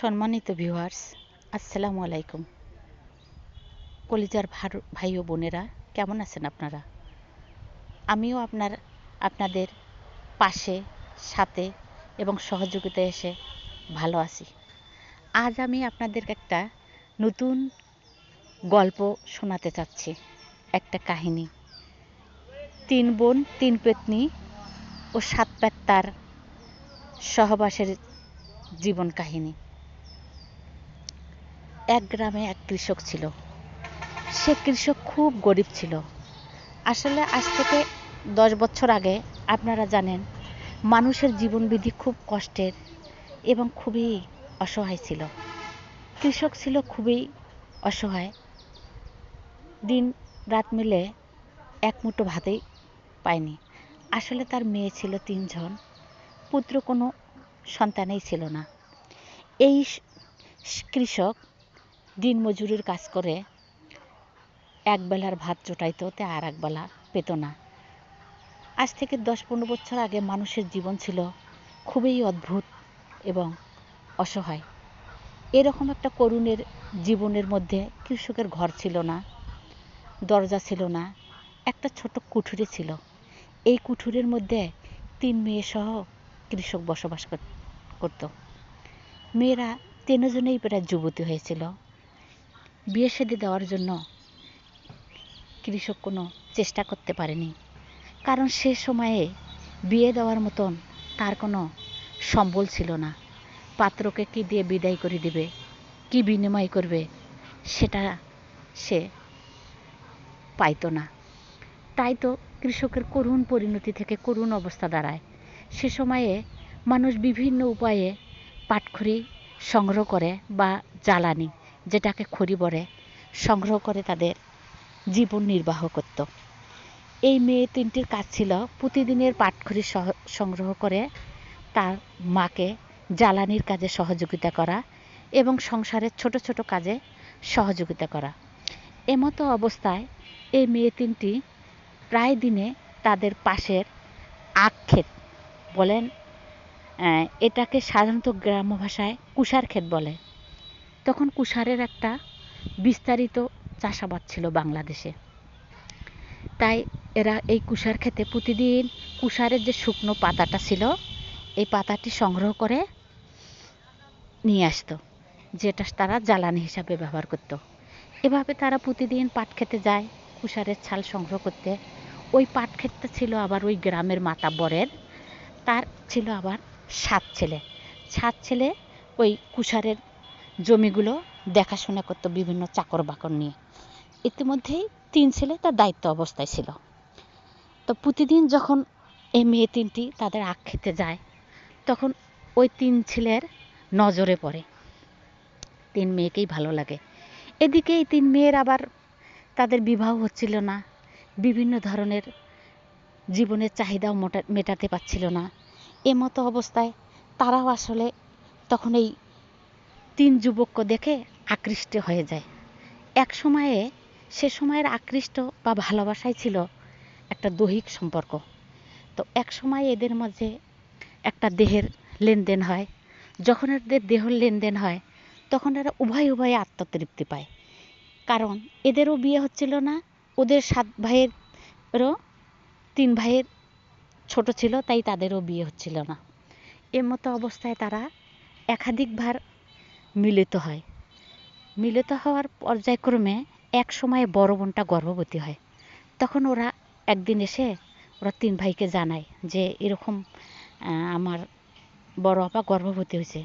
সম্মানিত ভিউয়ার্স আসসালামু আলাইকুম। কলিজার ভাই ও বোনেরা, কেমন আছেন আপনারা? আমিও আপনার আপনাদের পাশে, সাথে এবং সহযোগিতায় এসে ভালো আছি। আজ আমি আপনাদের একটা নতুন গল্প শোনাতে চাচ্ছি, একটা কাহিনী। তিন বোন, তিন পেতনি ও সাত পেত্তার সহবাসের জীবন কাহিনী। এক গ্রামে এক কৃষক ছিল। সে কৃষক খুব গরিব ছিল। আসলে আজ থেকে দশ বছর আগে আপনারা জানেন, মানুষের জীবনবিধি খুব কষ্টের এবং খুবই অসহায় ছিল। কৃষক ছিল খুবই অসহায়। দিন রাত মিলে এক মুঠো ভাতেই পায়নি। আসলে তার মেয়ে ছিল তিনজন, পুত্র কোনো সন্তানেই ছিল না। এই কৃষক দিন মজুরির কাজ করে এক বেলার ভাত জোটাইতো, তে আর এক বেলা পেত না। আজ থেকে দশ পনেরো বছর আগে মানুষের জীবন ছিল খুবই অদ্ভুত এবং অসহায়। এরকম একটা করুণের জীবনের মধ্যে কৃষকের ঘর ছিল না, দরজা ছিল না, একটা ছোট কুঠুরি ছিল। এই কুঠুরির মধ্যে তিন মেয়ে সহ কৃষক বসবাস কর- করত। মেয়েরা তিনজনেই প্রায় যুবতী হয়েছিল। বিয়ে শাদী দেওয়ার জন্য কৃষক কোনো চেষ্টা করতে পারেনি। কারণ সে সময়ে বিয়ে দেওয়ার মতন তার কোনো সম্বল ছিল না। পাত্রকে কি দিয়ে বিদায় করে দিবে, কি বিনিময় করবে, সেটা সে পাইতো না। তাই তো কৃষকের করুণ পরিণতি থেকে করুণ অবস্থা দাঁড়ায়। সে সময়ে মানুষ বিভিন্ন উপায়ে পাটখড়ি সংগ্রহ করে বা জ্বালানি যেটাকে খড়ি বলে, সংগ্রহ করে তাদের জীবন নির্বাহ করত। এই মেয়ে তিনটির কাজ ছিল প্রতিদিনের পাটখড়ি সংগ্রহ করে তার মাকে জ্বালানির কাজে সহযোগিতা করা এবং সংসারের ছোট ছোট কাজে সহযোগিতা করা। এমতো অবস্থায় এই মেয়ে তিনটি প্রায় দিনে তাদের পাশের আখ ক্ষেত বলেন এটাকে সাধারণত গ্রাম্য ভাষায় কুষার ক্ষেত বলে। তখন কুষারের একটা বিস্তারিত চাষাবাদ ছিল বাংলাদেশে। তাই এরা এই কুষার ক্ষেতে প্রতিদিন কুষারের যে শুকনো পাতাটা ছিল, এই পাতাটি সংগ্রহ করে নিয়ে আসতো, যেটা তারা জ্বালানি হিসাবে ব্যবহার করতো। এভাবে তারা প্রতিদিন পাট খেতে যায় কুষারের ছাল সংগ্রহ করতে। ওই পাট ক্ষেতটা ছিল আবার ওই গ্রামের মাতাব্বরের তার ছিল আবার সাত ছেলে। সাত ছেলে ওই কুষারের জমিগুলো দেখাশোনা করতো বিভিন্ন চাকর বাকর নিয়ে। ইতিমধ্যেই তিন ছেলে তার দায়িত্ব অবস্থায় ছিল। তো প্রতিদিন যখন এই মেয়ে তিনটি তাদের আখ খেতে যায়, তখন ওই তিন ছেলের নজরে পড়ে। তিন মেয়েকেই ভালো লাগে। এদিকে এই তিন মেয়ের আবার তাদের বিবাহ হচ্ছিল না। বিভিন্ন ধরনের জীবনের চাহিদাও মোটা, মেটাতে পারছিল না। এমতো অবস্থায় তারাও আসলে তখন এই তিন যুবককে দেখে আকৃষ্ট হয়ে যায়। এক সময়ে, সে সময়ের আকৃষ্ট বা ভালোবাসাই ছিল একটা দৈহিক সম্পর্ক। তো এক সময় এদের মাঝে একটা দেহের লেনদেন হয়। যখন এদের দেহের লেনদেন হয়, তখন এরা উভয় উভয়ে আত্মতৃপ্তি পায়। কারণ এদেরও বিয়ে হচ্ছিল না, ওদের সাত ভাইয়েরও তিন ভাইয়ের ছোট ছিল, তাই তাদেরও বিয়ে হচ্ছিল না। এর মতো অবস্থায় তারা একাধিকবার মিলিত হয়। মিলিত হওয়ার পর্যায়ক্রমে এক সময়ে বড় বোনটা গর্ভবতী হয়। তখন ওরা একদিন এসে ওরা তিন ভাইকে জানায় যে, এরকম আমার বড় আপা গর্ভবতী হয়েছে।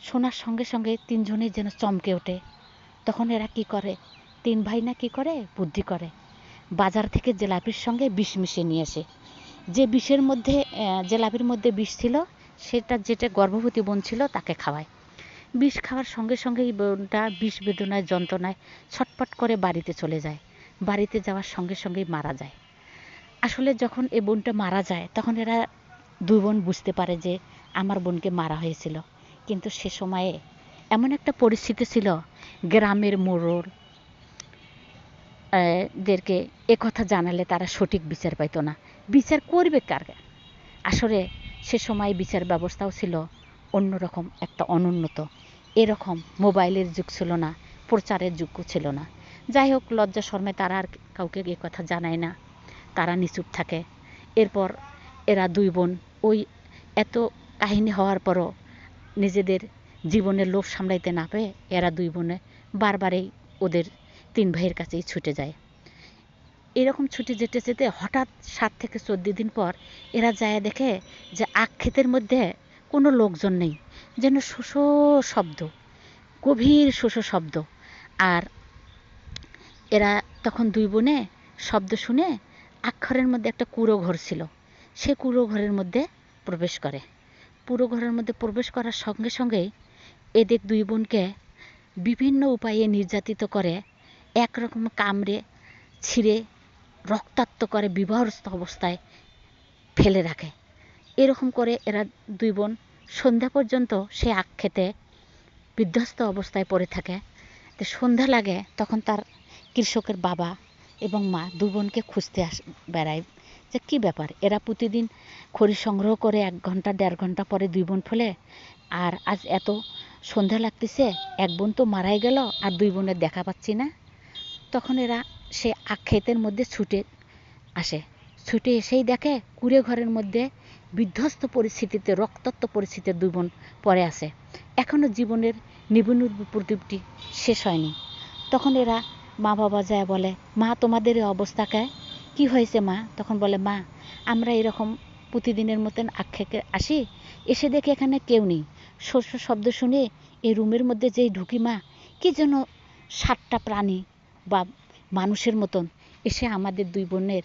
শোনার সঙ্গে সঙ্গে তিনজনেই যেন চমকে ওঠে। তখন এরা কি করে? তিন ভাই না কি করে? বুদ্ধি করে। বাজার থেকে জেলাপির সঙ্গে বিষ মিশিয়ে নিয়ে আসে। যে বিষের মধ্যে জেলাপির মধ্যে বিষ ছিল, সেটা যেটা গর্ভবতী বোন ছিল তাকে খাওয়ায়। বিষ খাওয়ার সঙ্গে সঙ্গে বোনটা বিষ বেদনায় যন্ত্রণায় ছটপট করে বাড়িতে চলে যায়। বাড়িতে যাওয়ার সঙ্গে সঙ্গেই মারা যায়। আসলে যখন এ বোনটা মারা যায়, তখন এরা দুই বোন বুঝতে পারে যে আমার বোনকে মারা হয়েছিল। কিন্তু সে সময়ে এমন একটা পরিস্থিতি ছিল, গ্রামের মোড়ল দেরকে একথা জানালে তারা সঠিক বিচার পাইতো না। বিচার করবে কার? আসলে সে সময় বিচার ব্যবস্থাও ছিল অন্যরকম, একটা অনুন্নত। এরকম মোবাইলের যুগ ছিল না, প্রচারের যুগও ছিল না। যাই হোক, লজ্জা শর্মে তারা আর কাউকে এ কথা জানায় না। তারা নিচুপ থাকে। এরপর এরা দুই বোন, ওই এত কাহিনী হওয়ার পরও নিজেদের জীবনের লোভ সামলাইতে না পেয়ে এরা দুই বোনে বারবারেই ওদের তিন ভাইয়ের কাছেই ছুটে যায়। এরকম ছুটে যেতে যেতে হঠাৎ সাত থেকে চোদ্দ দিন পর এরা যায় দেখে যে আখ ক্ষেতের মধ্যে কোনো লোকজন নেই, যেন শোষো শব্দ, গভীর শোষো শব্দ। আর এরা তখন দুই বোনে শব্দ শুনে আক্ষরের মধ্যে একটা কুড়ো ঘর ছিল। সে কুড়ো ঘরের মধ্যে প্রবেশ করে। পুরো ঘরের মধ্যে প্রবেশ করার সঙ্গে সঙ্গেই এদের দুই বোনকে বিভিন্ন উপায়ে নির্যাতিত করে, একরকম কামড়ে, ছিঁড়ে, রক্তাক্ত করে বিবাহস্ত অবস্থায় ফেলে রাখে। এরকম করে এরা দুই বোন সন্ধ্যা পর্যন্ত সে আখ খেতে বিধ্বস্ত অবস্থায় পড়ে থাকে। তো সন্ধ্যা লাগে, তখন তার কৃষকের বাবা এবং মা দু বোনকে খুঁজতে আস, বেড়ায়। যে কী ব্যাপার? এরা প্রতিদিন খড়ি সংগ্রহ করে এক ঘণ্টা, দেড় ঘণ্টা পরে দুই বোন ফেলে। আর আজ এত সন্ধ্যা লাগতেছে, এক বোন তো মারাই গেল, আর দুই বোনের দেখা পাচ্ছি না। তখন এরা সে আক্ষেতের মধ্যে ছুটে আসে। ছুটে এসেই দেখে কুড়ে ঘরের মধ্যে বিধ্বস্ত পরিস্থিতিতে, রক্তাক্ত পরিস্থিতিতে দুই বোন পড়ে আছে। এখনও জীবনের নিবুণ প্রদীপটি শেষ হয়নি। তখন এরা মা বাবা যায় বলে, মা, তোমাদের এই অবস্থাকে কি? হয়েছে মা? তখন বলে, মা, আমরা এরকম প্রতিদিনের মতন আক্ষেপে আসি, এসে দেখি এখানে কেউ নেই। শস্য শব্দ শুনে এই রুমের মধ্যে যেই ঢুকি মা, কি যেন সাতটা প্রাণী বা মানুষের মতন এসে আমাদের দুই বোনের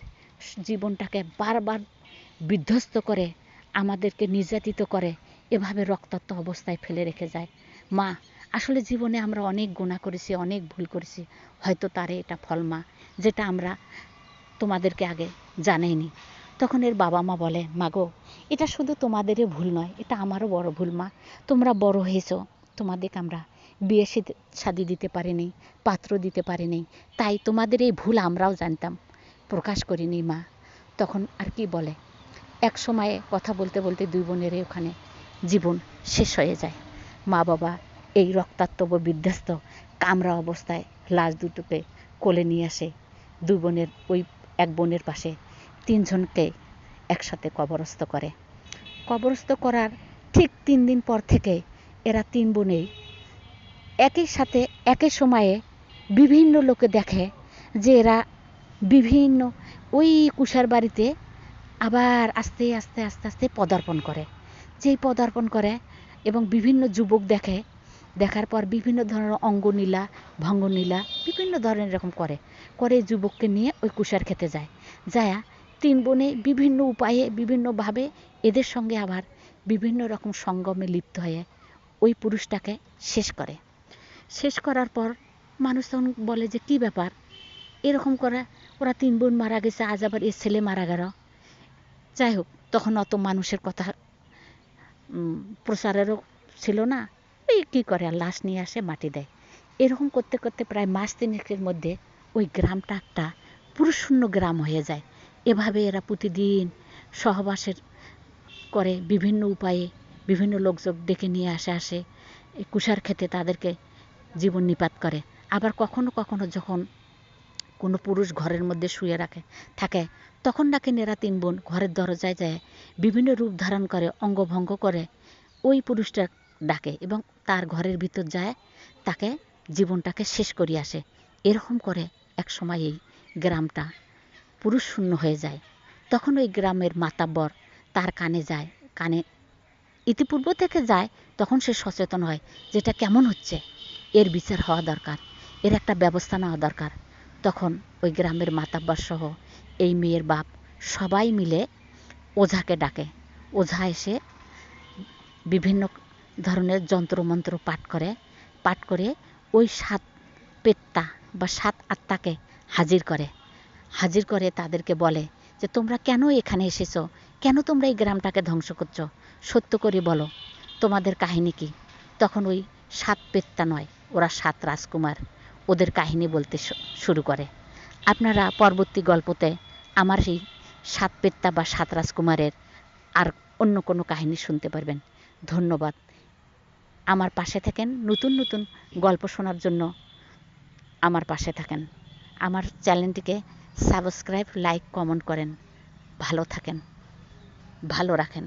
জীবনটাকে বারবার বিধ্বস্ত করে আমাদেরকে নির্যাতিত করে, এভাবে রক্তাক্ত অবস্থায় ফেলে রেখে যায়। মা, আসলে জীবনে আমরা অনেক গুণা করেছি, অনেক ভুল করেছি, হয়তো তারে এটা ফল মা যেটা আমরা তোমাদেরকে আগে জানাইনি। তখন এর বাবা মা বলে মাগো এটা শুধু তোমাদেরই ভুল নয়, এটা আমারও বড় ভুল, মা। তোমরা বড় হয়েছো, তোমাদেরকে আমরা বিয়ে শাদি দিতে পারিনি, পাত্র দিতে পারিনি, তাই তোমাদের এই ভুল আমরাও জানতাম, প্রকাশ করিনি, মা। তখন আর কি বলে? এক সময়ে কথা বলতে বলতে দুই বোনের ওখানে জীবন শেষ হয়ে যায়। মা বাবা এই রক্তাক্তব বিধ্বস্ত, কামরা অবস্থায় লাশ দুটোকে কোলে নিয়ে আসে দুই বোনের ওই এক বোনের পাশে। তিনজনকে একসাথে কবরস্থ করে। কবরস্থ করার ঠিক তিন দিন পর থেকে এরা তিন বোনেই একই সাথে একই সময়ে বিভিন্ন লোকে দেখে যে এরা বিভিন্ন ওই কুষার বাড়িতে আবার আস্তে আস্তে আস্তে আস্তে পদার্পণ করে। যেই পদার্পণ করে এবং বিভিন্ন যুবক দেখে, দেখার পর বিভিন্ন ধরনের অঙ্গনীলা ভঙ্গনীলা বিভিন্ন ধরনের এরকম করে। করে যুবককে নিয়ে ওই কুষার খেতে যায়। যায়া তিন বোনে বিভিন্ন উপায়ে, বিভিন্নভাবে এদের সঙ্গে আবার বিভিন্ন রকম সঙ্গমে লিপ্ত হয়ে ওই পুরুষটাকে শেষ করে। শেষ করার পর মানুষ তখন বলে যে, কি ব্যাপার? এরকম করে ওরা তিন বোন মারা গেছে, আজ আবার এর ছেলে মারা গেল। যাই হোক তখন অত মানুষের কথা প্রচারেরও ছিল না। এই কী করে, আর লাশ নিয়ে আসে, মাটি দেয়। এরকম করতে করতে প্রায় মাস তিনেকের মধ্যে ওই গ্রামটা একটা পুরুষশূন্য গ্রাম হয়ে যায়। এভাবে এরা প্রতিদিন সহবাসের করে বিভিন্ন উপায়ে বিভিন্ন লোকজন ডেকে নিয়ে আসে আসে। এই কুষার খেতে তাদেরকে জীবন নিপাত করে। আবার কখনো কখনো যখন কোনো পুরুষ ঘরের মধ্যে শুয়ে রাখে, থাকে। তখন নাকি নেরা তিন বোন ঘরের দরজায় যায়, বিভিন্ন রূপ ধারণ করে, অঙ্গভঙ্গ করে। ওই পুরুষটা ডাকে এবং তার ঘরের ভিতর যায়, তাকে জীবনটাকে শেষ করিয়ে আসে। এরকম করে এক সময় এই গ্রামটা পুরুষ শূন্য হয়ে যায়। তখন ওই গ্রামের মাতাব্বর তার কানে যায়, কানে ইতিপূর্ব থেকে যায়, তখন সে সচেতন হয় যেটা কেমন হচ্ছে। এর বিচার হওয়া দরকার, এর একটা ব্যবস্থা নেওয়া দরকার। তখন ওই গ্রামের মাতাব্বর সহ এই মেয়ের বাপ সবাই মিলে ওঝাকে ডাকে। ওঝা এসে বিভিন্ন ধরনের যন্ত্রমন্ত্র পাঠ করে। পাঠ করে ওই সাত পেটটা বা সাত আত্মাকে হাজির করে। হাজির করে তাদেরকে বলে যে, তোমরা কেন এখানে এসেছ? কেন তোমরা এই গ্রামটাকে ধ্বংস করছ? সত্য করে বলো, তোমাদের কাহিনী কি? তখন ওই সাত পেত্তা নয়, ওরা সাত রাজকুমার। ওদের কাহিনী বলতে শুরু করে। আপনারা পরবর্তী গল্পতে আমার সেই সাত পেত্তা বা সাত রাজকুমারের আর অন্য কোনো কাহিনী শুনতে পারবেন। ধন্যবাদ। আমার পাশে থাকেন, নতুন নতুন গল্প শোনার জন্য আমার পাশে থাকেন। আমার চ্যানেলটিকে সাবস্ক্রাইব, লাইক, কমেন্ট করেন। ভালো থাকেন। ভালো রাখেন।